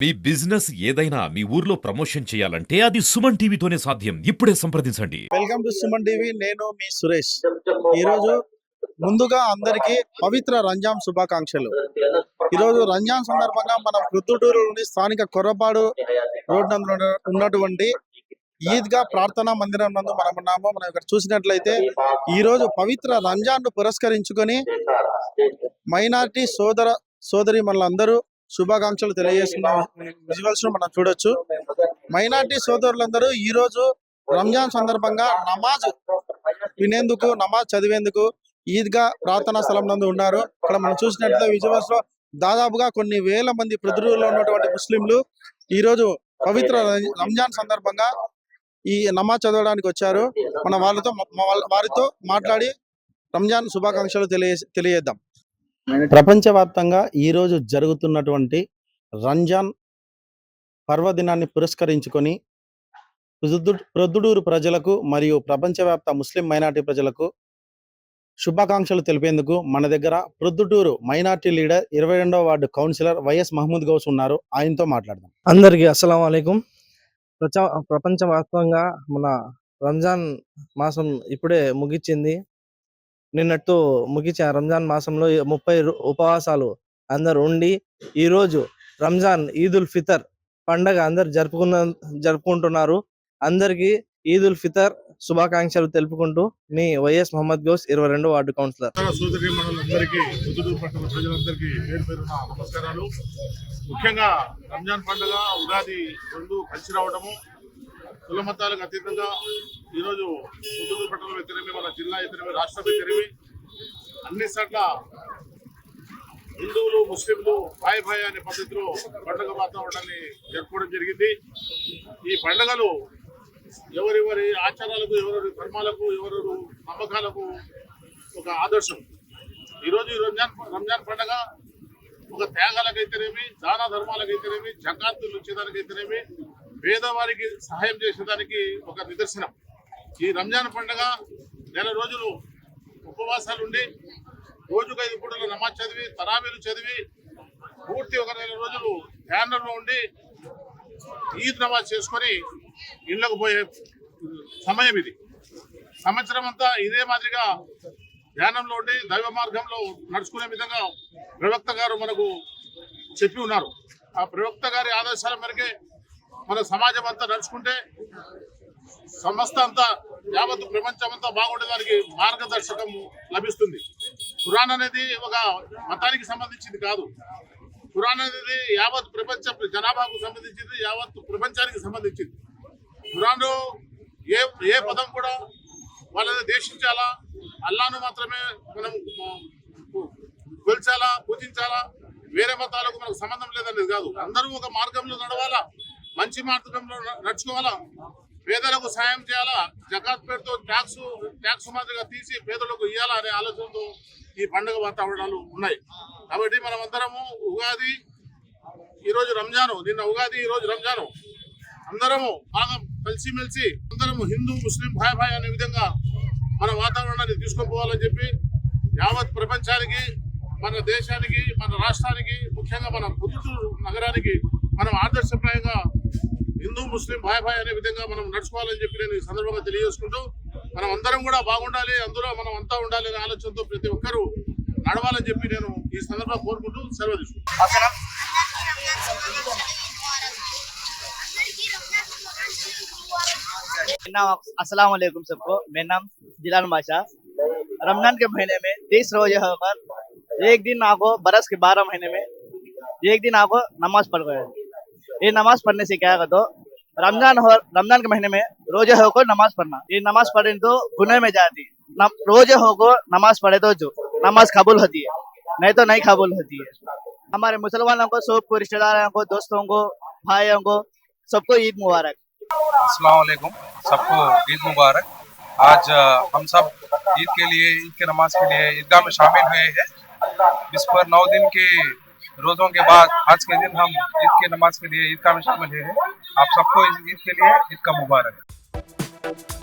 మీ business ఏదైనా మీ ఊర్లో promotion చేయాలంటే అది సుమన్ టీవీతోనే సాధ్యం. ఇప్పుడే సంప్రదించండి. వెల్కమ్ టు సుమన్ టీవీ నేను మీ సురేష్. ఈరోజు ముందుగా అందరికీ పవిత్ర రంజాన్ శుభాకాంక్షలు. ఈరోజు రంజాన్ సందర్భంగా మనం ప్రొద్దుటూరులోని స్థానిక కొర్రపాడు రోడ్ నందు ఉన్నటువంటి ఈద్గా ప్రార్థనా మందిరం నందు మనం ఉన్నాము. మనం ఇక్కడ చూసినట్లయితే ఈ రోజు పవిత్ర రంజాన్ను పురస్కరించుకొని మైనార్టీ సోదర సోదరి అందరూ శుభాకాంక్షలు తెలియజేస్తున్న. విజువల్స్ను మనం చూడొచ్చు. మైనార్టీ సోదరులందరూ ఈ రోజు రంజాన్ సందర్భంగా నమాజ్ వినేందుకు నమాజ్ చదివేందుకు ఈద్గా ప్రార్థనా స్థలం నందు ఉన్నారు. ఇక్కడ మనం చూసినట్లయితే విజువల్స్లో దాదాపుగా కొన్ని వేల మంది ప్రతిరోజులో ఉన్నటువంటి ముస్లింలు ఈ రోజు పవిత్ర రంజాన్ సందర్భంగా ఈ నమాజ్ చదవడానికి వచ్చారు. మన వాళ్ళతో వారితో మాట్లాడి రంజాన్ శుభాకాంక్షలు తెలియ తెలియజేద్దాం. ప్రపంచవ్యాప్తంగా ఈ రోజు జరుగుతున్నటువంటి రంజాన్ పర్వదినాన్ని పురస్కరించుకొని ప్రొద్దు- ప్రొద్దుటూరు ప్రజలకు మరియు ప్రపంచవ్యాప్త ముస్లిం మైనార్టీ ప్రజలకు శుభాకాంక్షలు తెలిపేందుకు మన దగ్గర ప్రొద్దుటూరు మైనార్టీ లీడర్ ఇరవై రెండవ ward councillor YS Mahmood Ghouse ఉన్నారు. ఆయనతో మాట్లాడదాం. అందరికీ అస్సలం అయికం ప్రచ ప్రపంచవ్యాప్తంగా మన రంజాన్ మాసం ఇప్పుడే ముగిచింది నిన్నట్టు ముగిసిన రంజాన్ మాసంలో ముప్పై ఉపవాసాలు అందరు ఉండి ఈరోజు రంజాన్ ఈద్ ఉల్ ఫితర్ పండగ అందరు జరుపుకున్న జరుపుకుంటున్నారు. అందరికీ ఈద్ ఉల్ ఫితర్ శుభాకాంక్షలు తెలుపుకుంటూ మీ వైఎస్ మహమ్మద్ గౌస్ ఇరవై రెండు వార్డు కౌన్సిలర్. సోదరి ప్రజలందరికీ పేరు పేరున నమస్కారాలు. ముఖ్యంగా రంజాన్ పండుగ ఉగాది రెండు కలిసి రావడము కుల మతాలకు అతీతంగా ఈరోజు పొద్దుటూరు పట్టణం వ్యతిరేమి మన జిల్లా వ్యతిరేమి రాష్ట్రం వ్యతిరేమి అన్ని చోట్ల హిందువులు ముస్లింలు భాయ్ భాయ్ అనే పద్ధతిలో పండుగ వాతావరణాన్ని జరుపుకోవడం జరిగింది. ఈ పండుగలు ఎవరెవరి ఆచారాలకు ఎవరెవరి ధర్మాలకు ఎవరెవరు నమ్మకాలకు ఒక ఆదర్శం. ఈరోజు ఈ రంజాన్ రంజాన్ పండగ ఒక త్యాగాలకైతేనేమి దాన ధర్మాలకైతేనేమి జకాతులు ఇచ్చేదానికైతేనేమి పేదవారికి సహాయం చేసేదానికి ఒక నిదర్శనం. ఈ రంజాన్ పండగ నెల రోజులు ఉపవాసాలు ఉండి రోజుకు ఐదు పూటల నమాజ్ చదివి తరాబీలు చదివి పూర్తి ఒక నెల రోజులు ధ్యానంలో ఉండి ఈద్ నమాజ్ చేసుకొని ఇళ్ళకు పోయే సమయం ఇది. సంవత్సరం అంతా ఇదే మాదిరిగా ధ్యానంలో ఉండి దైవ మార్గంలో నడుచుకునే విధంగా ప్రవక్త గారు మనకు చెప్పి ఉన్నారు. ఆ ప్రవక్త గారి ఆదేశాల మేరకే మన సమాజం అంతా నడుచుకుంటే సంస్థ అంతా యావత్ ప్రపంచం అంతా బాగుండేదానికి మార్గదర్శకం లభిస్తుంది. ఖురాన్ అనేది ఒక మతానికి సంబంధించింది కాదు. ఖురాన్ అనేది యావత్ ప్రపంచ జనాభాకు సంబంధించింది యావత్ ప్రపంచానికి సంబంధించింది. ఖురాన్లో ఏ ఏ పదం కూడా వాళ్ళని దేశించాలా అల్లాను మాత్రమే మనం కొలిచాలా? పూజించాలా? వేరే మతాలకు మనకు సంబంధం లేదనేది కాదు. అందరూ ఒక మార్గంలో నడవాలా? మంచి మార్గంలో నడుచుకోవాలా? పేదలకు సాయం చేయాలా? జకాత్ పేరుతో ట్యాక్స్ ట్యాక్స్ మాదిరిగా తీసి పేదలకు ఇవ్వాలా అనే ఆలోచనతో ఈ పండుగ వాతావరణాలు ఉన్నాయి. కాబట్టి మనం అందరము ఉగాది ఈరోజు రంజాను నిన్న ఉగాది ఈ రోజు రంజాను. అందరము బాగా కలిసిమెలిసి అందరము హిందూ ముస్లిం భాయ్ భాయ్ అనే విధంగా మన వాతావరణాన్ని తీసుకొని పోవాలని చెప్పి యావత్ ప్రపంచానికి మన దేశానికి మన రాష్ట్రానికి ముఖ్యంగా మన పుత్తూరు నగరానికి మనం ఆదర్శప్రాయంగా హిందూ ముస్లిం భాయ్ భాయ్ అనే విధంగా మనం నడుచుకోవాలని చెప్పి నేను ఈ సందర్భంగా తెలియజేసుకుంటూ మనం అందరం కూడా బాగుండాలి అందులో మనం అంతా ఉండాలి అనే ఆలోచనతో ప్రతి ఒక్కరూ నడవాలని చెప్పి నేను ఈ సందర్భంగా కోరుకుంటూ సెలవు తీసుకుంటాను मेरा नाम अस्सलाम वालेकुम सबको मेरा नाम जिलान बादशाह रमजान के महीने में तीस रोजे होकर एक दिन आपको बरस के बारह महीने में एक दिन आपको नमाज पढ़ गए ये नमाज़ पढ़ने से क्या तो? रमज़ान हो, रमज़ान के महीने में रोज़े होकर नमाज़ पढ़ना। ये नमाज़ पढ़े तो गुने में जाती है। रोज़े होकर नमाज़ पढ़े तो जो, नमाज़ कबूल होती है। नहीं तो नहीं कबूल होती है। हमारे मुसलमानों को सबको रिश्तेदारों को, दोस्तों को, भाइयों को, सबको ईद मुबारक। अस्सलाम वालेकुम सबको ईद मुबारक। आज हम सब ईद के लिए, ईद के नमाज़ के लिए ईदगाह में शामिल हुए हैं। इस पर नौ दिन के रोजों के बाद आज के दिन हम ईद के नमाज़ के लिए ईद का में शामिल है आप सबको ईद के लिए ईद का मुबारक।